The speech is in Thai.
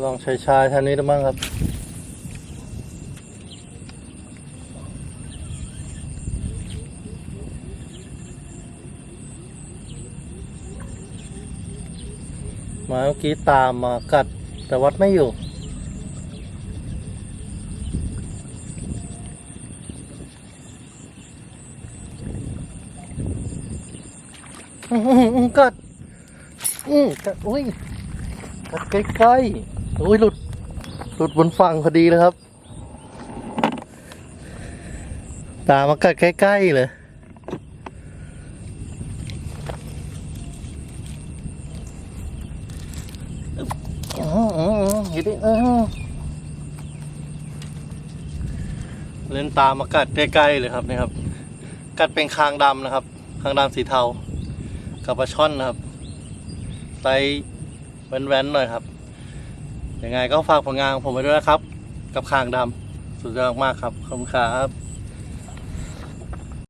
ลองชายชายทางนี้ดูบ้างครับ มาเมื่อกี้ตามมากัดแต่วัดไม่อยู่กัดอือกัดอุ้ยกัดใกล้ๆ อุ้ยหลุด หลุดบนฝั่งพอดีเลยครับ ตามากัดใกล้ๆเลยอ๋ออ๋ออ๋อเห็นดิเออเล่นตามมากัดใกล้ๆเลยครับนี่ครับ กัดเป็นคางดำนะครับ คางดำสีเทา กับปลาช่อนนะครับไซส์แว้นๆหน่อยครับ ยังไงก็ฝากผลงานของผมไว้ด้วยนะครับ กับคางดำสุดยอดมากครับขอบคุณครับ